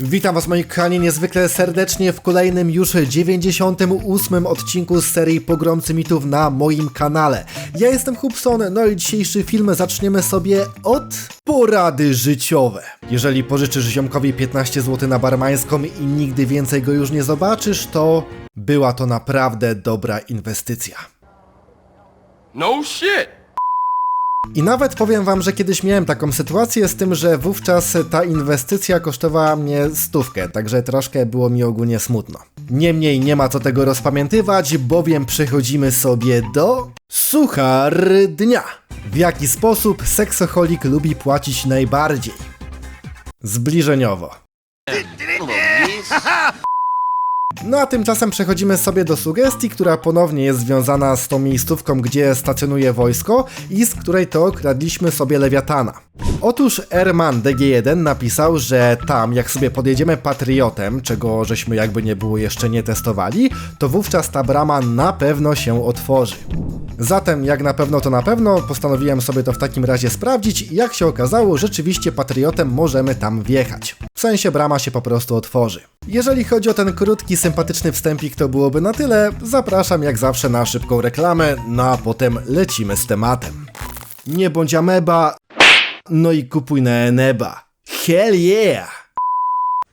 Witam was moi kochani niezwykle serdecznie w kolejnym już 98 odcinku z serii Pogromcy Mitów na moim kanale. Ja jestem Hubson, no i dzisiejszy film zaczniemy sobie od porady życiowe. Jeżeli pożyczysz ziomkowi 15 zł na barmańską i nigdy więcej go już nie zobaczysz, to była to naprawdę dobra inwestycja. No shit. I nawet powiem wam, że kiedyś miałem taką sytuację z tym, że wówczas ta inwestycja kosztowała mnie stówkę, także troszkę było mi ogólnie smutno. Niemniej nie ma co tego rozpamiętywać, bowiem przechodzimy sobie do suchar dnia. W jaki sposób seksoholik lubi płacić najbardziej? Zbliżeniowo. No a tymczasem przechodzimy sobie do sugestii, która ponownie jest związana z tą miejscówką, gdzie stacjonuje wojsko i z której to kradliśmy sobie lewiatana. Otóż Erman DG1 napisał, że tam jak sobie podjedziemy patriotem, czego żeśmy jakby nie było jeszcze nie testowali, to wówczas ta brama na pewno się otworzy. Zatem, jak na pewno to na pewno, postanowiłem sobie to w takim razie sprawdzić i jak się okazało, rzeczywiście patriotem możemy tam wjechać. W sensie brama się po prostu otworzy. Jeżeli chodzi o ten krótki, sympatyczny wstępik, to byłoby na tyle. Zapraszam jak zawsze na szybką reklamę, no a potem lecimy z tematem. Nie bądź ameba, no i kupuj na Eneba. Hell yeah!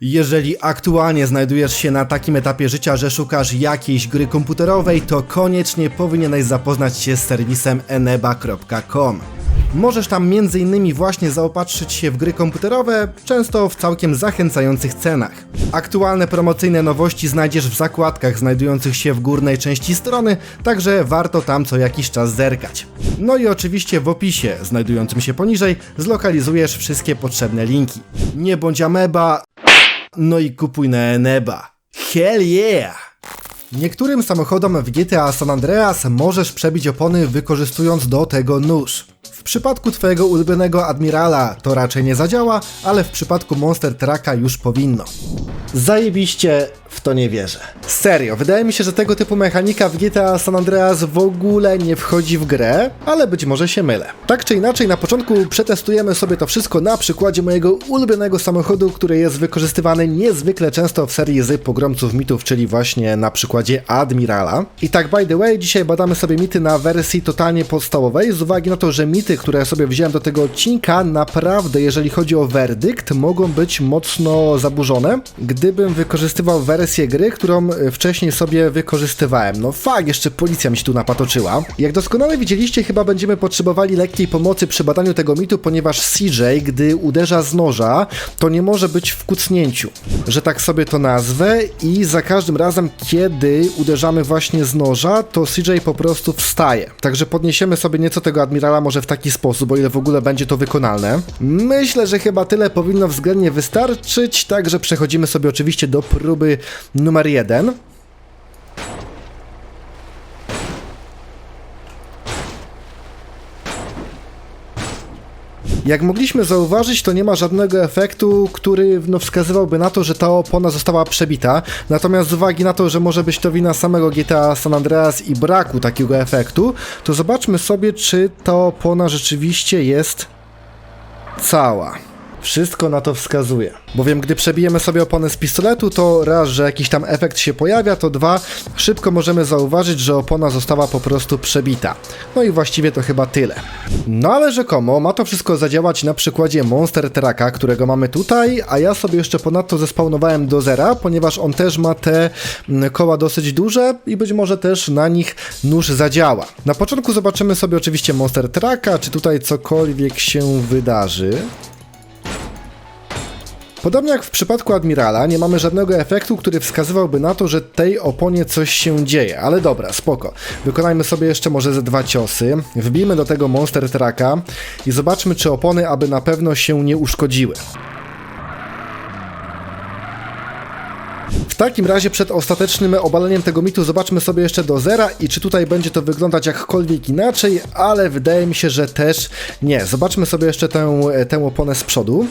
Jeżeli aktualnie znajdujesz się na takim etapie życia, że szukasz jakiejś gry komputerowej, to koniecznie powinieneś zapoznać się z serwisem eneba.com. Możesz tam m.in. właśnie zaopatrzyć się w gry komputerowe, często w całkiem zachęcających cenach. Aktualne promocyjne nowości znajdziesz w zakładkach znajdujących się w górnej części strony, także warto tam co jakiś czas zerkać. No i oczywiście w opisie, znajdującym się poniżej, zlokalizujesz wszystkie potrzebne linki. Nie bądź ameba, no i kupuj na Eneba. Hell yeah! Niektórym samochodom w GTA San Andreas możesz przebić opony wykorzystując do tego nóż. W przypadku twojego ulubionego admirala to raczej nie zadziała, ale w przypadku Monster Trucka już powinno. Zajebiście w to nie wierzę. Serio, wydaje mi się, że tego typu mechanika w GTA San Andreas w ogóle nie wchodzi w grę, ale być może się mylę. Tak czy inaczej, na początku przetestujemy sobie to wszystko na przykładzie mojego ulubionego samochodu, który jest wykorzystywany niezwykle często w serii z pogromców mitów, czyli właśnie na przykładzie Admirala. I tak by the way, dzisiaj badamy sobie mity na wersji totalnie podstawowej, z uwagi na to, że mity, które sobie wziąłem do tego odcinka, naprawdę, jeżeli chodzi o werdykt, mogą być mocno zaburzone, gdybym wykorzystywał wersję gry, którą e, wcześniej sobie wykorzystywałem. No fakt, jeszcze policja mi się tu napatoczyła. Jak doskonale widzieliście, chyba będziemy potrzebowali lekkiej pomocy przy badaniu tego mitu, ponieważ CJ, gdy uderza z noża, to nie może być w kucnięciu, że tak sobie to nazwę i za każdym razem, kiedy uderzamy właśnie z noża, to CJ po prostu wstaje. Także podniesiemy sobie nieco tego admirala może w taki sposób, o ile w ogóle będzie to wykonalne. Myślę, że chyba tyle powinno względnie wystarczyć, także przechodzimy sobie oczywiście do próby numer jeden. Jak mogliśmy zauważyć, to nie ma żadnego efektu, który no, wskazywałby na to, że ta opona została przebita. Natomiast z uwagi na to, że może być to wina samego GTA San Andreas i braku takiego efektu, to zobaczmy sobie, czy ta opona rzeczywiście jest cała. Wszystko na to wskazuje. Bowiem gdy przebijemy sobie opony z pistoletu, to raz, że jakiś tam efekt się pojawia, to dwa, szybko możemy zauważyć, że opona została po prostu przebita. No i właściwie to chyba tyle. No ale rzekomo ma to wszystko zadziałać na przykładzie Monster Trucka, którego mamy tutaj, a ja sobie jeszcze ponadto zespawnowałem do zera, ponieważ on też ma te mm, koła dosyć duże i być może też na nich nóż zadziała. Na początku zobaczymy sobie oczywiście Monster Trucka, czy tutaj cokolwiek się wydarzy. Podobnie jak w przypadku Admirala, nie mamy żadnego efektu, który wskazywałby na to, że tej oponie coś się dzieje, ale dobra, spoko. Wykonajmy sobie jeszcze może ze dwa ciosy, wbijmy do tego Monster Trucka i zobaczmy, czy opony aby na pewno się nie uszkodziły. W takim razie przed ostatecznym obaleniem tego mitu zobaczmy sobie jeszcze do zera i czy tutaj będzie to wyglądać jakkolwiek inaczej, ale wydaje mi się, że też nie. Zobaczmy sobie jeszcze tę, tę oponę z przodu.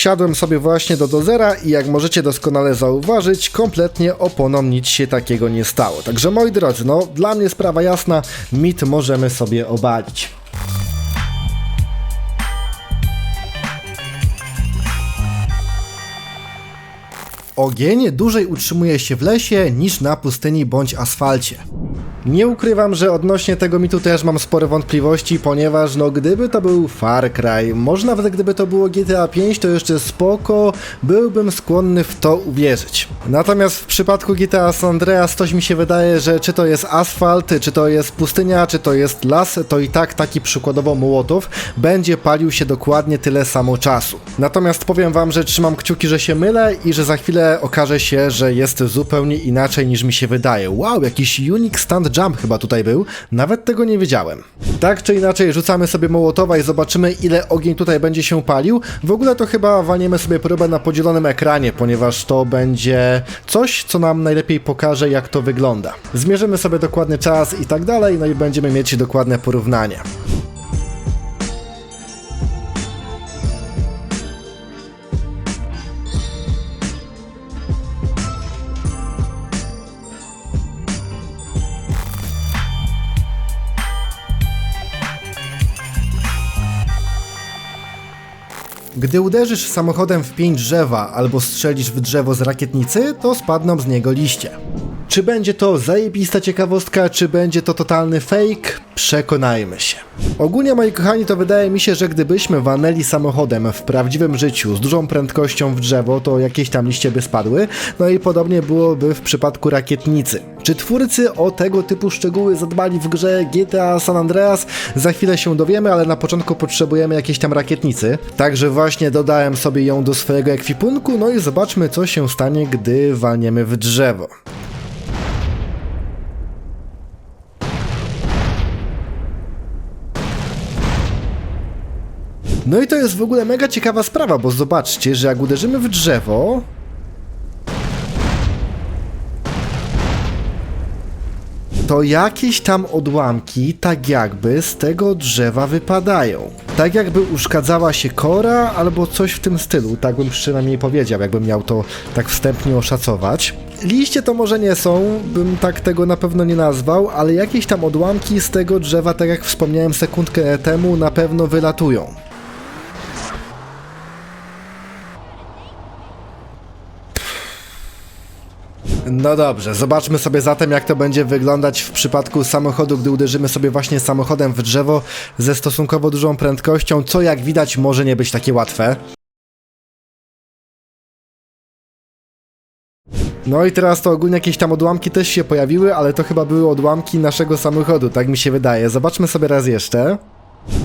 wsiadłem sobie właśnie do dozera i jak możecie doskonale zauważyć, kompletnie oponom nic się takiego nie stało. Także moi drodzy, no dla mnie sprawa jasna, mit możemy sobie obalić. Ogień dłużej utrzymuje się w lesie niż na pustyni bądź asfalcie. Nie ukrywam, że odnośnie tego mitu też mam spore wątpliwości, ponieważ no gdyby to był Far Cry, może nawet gdyby to było GTA 5, to jeszcze spoko, byłbym skłonny w to uwierzyć. Natomiast w przypadku GTA San Andreas coś mi się wydaje, że czy to jest asfalt, czy to jest pustynia, czy to jest las, to i tak taki przykładowo Mołotów będzie palił się dokładnie tyle samo czasu. Natomiast powiem wam, że trzymam kciuki, że się mylę i że za chwilę okaże się, że jest zupełnie inaczej niż mi się wydaje. Wow, jakiś unique stand jump chyba tutaj był, nawet tego nie wiedziałem. Tak czy inaczej, rzucamy sobie Mołotowa i zobaczymy ile ogień tutaj będzie się palił. W ogóle to chyba walniemy sobie próbę na podzielonym ekranie, ponieważ to będzie coś, co nam najlepiej pokaże jak to wygląda. Zmierzymy sobie dokładny czas i tak dalej, no i będziemy mieć dokładne porównanie. Gdy uderzysz samochodem w pięć drzewa albo strzelisz w drzewo z rakietnicy, to spadną z niego liście. Czy będzie to zajebista ciekawostka, czy będzie to totalny fake? Przekonajmy się. Ogólnie, moi kochani, to wydaje mi się, że gdybyśmy walnęli samochodem w prawdziwym życiu z dużą prędkością w drzewo, to jakieś tam liście by spadły, no i podobnie byłoby w przypadku rakietnicy. Czy twórcy o tego typu szczegóły zadbali w grze GTA San Andreas? Za chwilę się dowiemy, ale na początku potrzebujemy jakiejś tam rakietnicy. Także właśnie dodałem sobie ją do swojego ekwipunku, no i zobaczmy co się stanie, gdy walniemy w drzewo. No i to jest w ogóle mega ciekawa sprawa, bo zobaczcie, że jak uderzymy w drzewo, to jakieś tam odłamki tak jakby z tego drzewa wypadają. Tak jakby uszkadzała się kora albo coś w tym stylu, tak bym przynajmniej powiedział, jakbym miał to tak wstępnie oszacować. Liście to może nie są, bym tak tego na pewno nie nazwał, ale jakieś tam odłamki z tego drzewa, tak jak wspomniałem sekundkę temu, na pewno wylatują. No dobrze, zobaczmy sobie zatem jak to będzie wyglądać w przypadku samochodu, gdy uderzymy sobie właśnie samochodem w drzewo ze stosunkowo dużą prędkością, co jak widać może nie być takie łatwe. No i teraz to ogólnie jakieś tam odłamki też się pojawiły, ale to chyba były odłamki naszego samochodu, tak mi się wydaje. Zobaczmy sobie raz jeszcze.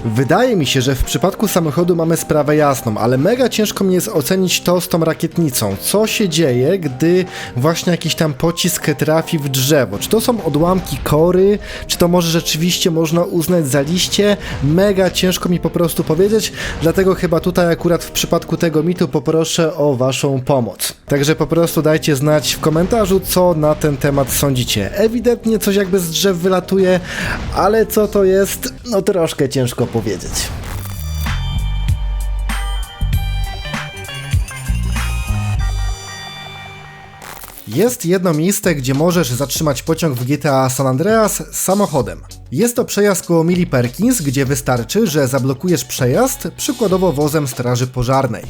Wydaje mi się, że w przypadku samochodu mamy sprawę jasną, ale mega ciężko mi jest ocenić to z tą rakietnicą. Co się dzieje, gdy właśnie jakiś tam pocisk trafi w drzewo? Czy to są odłamki kory? Czy to może rzeczywiście można uznać za liście? Mega ciężko mi po prostu powiedzieć, dlatego chyba tutaj akurat w przypadku tego mitu poproszę o waszą pomoc. Także po prostu dajcie znać w komentarzu, co na ten temat sądzicie. Ewidentnie coś jakby z drzew wylatuje, ale co to jest? No troszkę ciężko powiedzieć. Jest jedno miejsce, gdzie możesz zatrzymać pociąg w GTA San Andreas samochodem. Jest to przejazd koło Mili Perkins, gdzie wystarczy, że zablokujesz przejazd, przykładowo wozem straży pożarnej.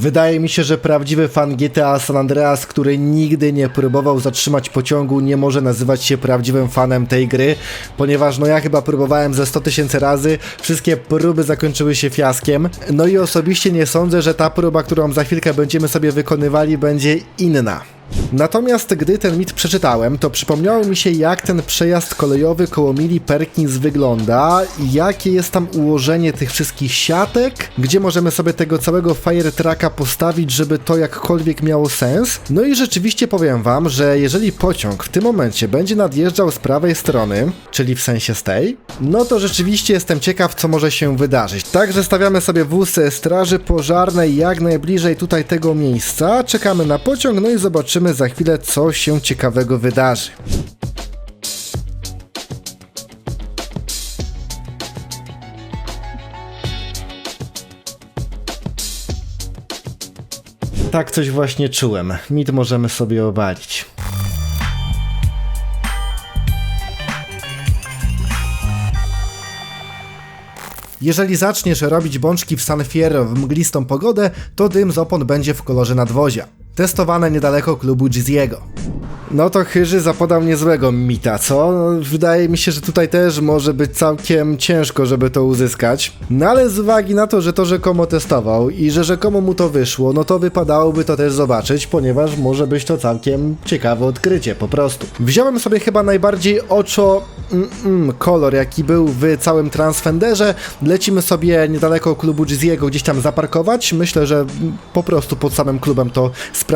Wydaje mi się, że prawdziwy fan GTA San Andreas, który nigdy nie próbował zatrzymać pociągu, nie może nazywać się prawdziwym fanem tej gry, ponieważ no ja chyba próbowałem ze 100 tysięcy razy, wszystkie próby zakończyły się fiaskiem, no i osobiście nie sądzę, że ta próba, którą za chwilkę będziemy sobie wykonywali, będzie inna. Natomiast gdy ten mit przeczytałem, to przypomniało mi się jak ten przejazd kolejowy koło Mili Perkins wygląda jakie jest tam ułożenie tych wszystkich siatek, gdzie możemy sobie tego całego fire trucka postawić, żeby to jakkolwiek miało sens. No i rzeczywiście powiem wam, że jeżeli pociąg w tym momencie będzie nadjeżdżał z prawej strony, czyli w sensie z tej, no to rzeczywiście jestem ciekaw, co może się wydarzyć. Także stawiamy sobie wóz straży pożarnej jak najbliżej tutaj tego miejsca, czekamy na pociąg, no i zobaczymy za chwilę, co się ciekawego wydarzy. Tak coś właśnie czułem. Mit możemy sobie obalić. Jeżeli zaczniesz robić bączki w San Fierro w mglistą pogodę, to dym z opon będzie w kolorze nadwozia. Testowane niedaleko klubu Giziego. No to Chyży zapodał niezłego mita, co? No, wydaje mi się, że tutaj też może być całkiem ciężko, żeby to uzyskać. No ale z uwagi na to, że to rzekomo testował i że rzekomo mu to wyszło, no to wypadałoby to też zobaczyć, ponieważ może być to całkiem ciekawe odkrycie, po prostu. Wziąłem sobie chyba najbardziej oczo mm, mm, kolor, jaki był w całym Transfenderze. Lecimy sobie niedaleko klubu Giziego gdzieś tam zaparkować. Myślę, że po prostu pod samym klubem to sprawdzimy.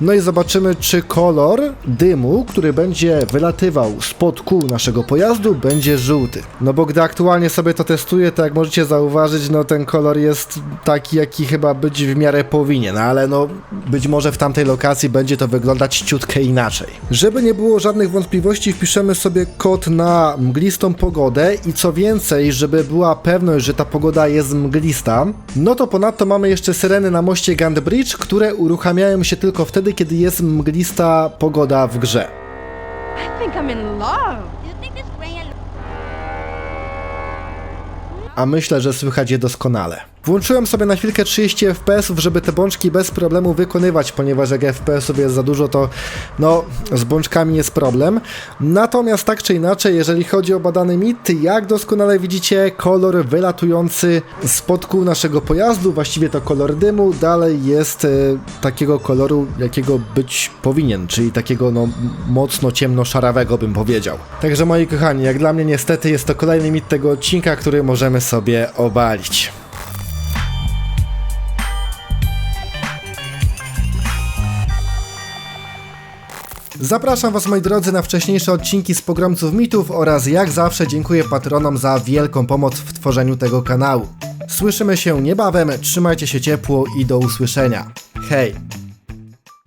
No i zobaczymy, czy kolor dymu, który będzie wylatywał spod kół naszego pojazdu, będzie żółty. No bo gdy aktualnie sobie to testuję, to jak możecie zauważyć, no ten kolor jest taki, jaki chyba być w miarę powinien, ale no być może w tamtej lokacji będzie to wyglądać ciutkę inaczej. Żeby nie było żadnych wątpliwości, wpiszemy sobie kod na mglistą pogodę i co więcej, żeby była pewność, że ta pogoda jest mglista, no to ponadto mamy jeszcze syreny na moście Gand Bridge, które uruchamiają się tylko wtedy, kiedy jest mglista pogoda w grze. A myślę, że słychać je doskonale. Włączyłem sobie na chwilkę 30 fps, żeby te bączki bez problemu wykonywać, ponieważ jak FPS-ów jest za dużo, to no, z bączkami jest problem. Natomiast tak czy inaczej, jeżeli chodzi o badany mit, jak doskonale widzicie, kolor wylatujący spod kół naszego pojazdu, właściwie to kolor dymu, dalej jest e, takiego koloru, jakiego być powinien, czyli takiego no, mocno ciemno-szarawego bym powiedział. Także moi kochani, jak dla mnie niestety jest to kolejny mit tego odcinka, który możemy sobie obalić. Zapraszam Was moi drodzy na wcześniejsze odcinki z Pogromców Mitów oraz jak zawsze dziękuję patronom za wielką pomoc w tworzeniu tego kanału. Słyszymy się niebawem, trzymajcie się ciepło i do usłyszenia. Hej!